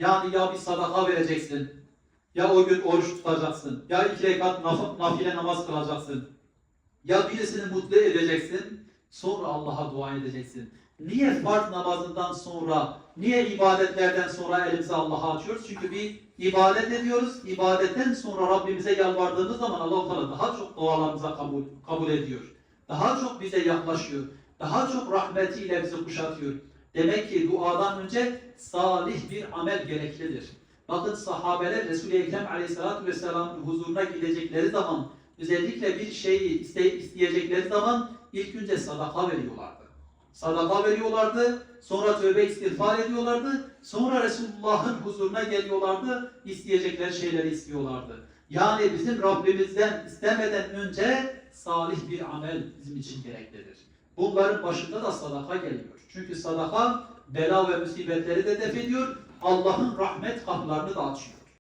Yani ya bir sadaka vereceksin, ya o gün oruç tutacaksın, ya iki rekat naf- nafile namaz kılacaksın, ya birisini mutlu edeceksin, sonra Allah'a dua edeceksin. Niye farz namazından sonra, niye ibadetlerden sonra elimizi Allah'a açıyoruz? Çünkü bir ibadet ediyoruz. İbadetten sonra Rabbimize yalvardığımız zaman Allah-u Teala daha çok dualarımıza kabul, kabul ediyor. Daha çok bize yaklaşıyor. Daha çok rahmetiyle bizi kuşatıyor. Demek ki duadan önce salih bir amel gereklidir. Bakın sahabeler Resul-i Ekrem Aleyhisselatü Vesselam'ın huzuruna gidecekleri zaman özellikle bir şeyi iste, isteyecekleri zaman ilk önce sadaka veriyorlardı. Sadaka veriyorlardı, sonra tövbe istiğfar ediyorlardı, sonra Resulullah'ın huzuruna geliyorlardı, isteyecekleri şeyleri istiyorlardı. Yani bizim Rabbimizden istemeden önce salih bir amel bizim için gereklidir. Bunların başında da sadaka geliyor. Çünkü sadaka bela ve musibetleri de def ediyor, Allah'ın rahmet kapılarını da açıyor.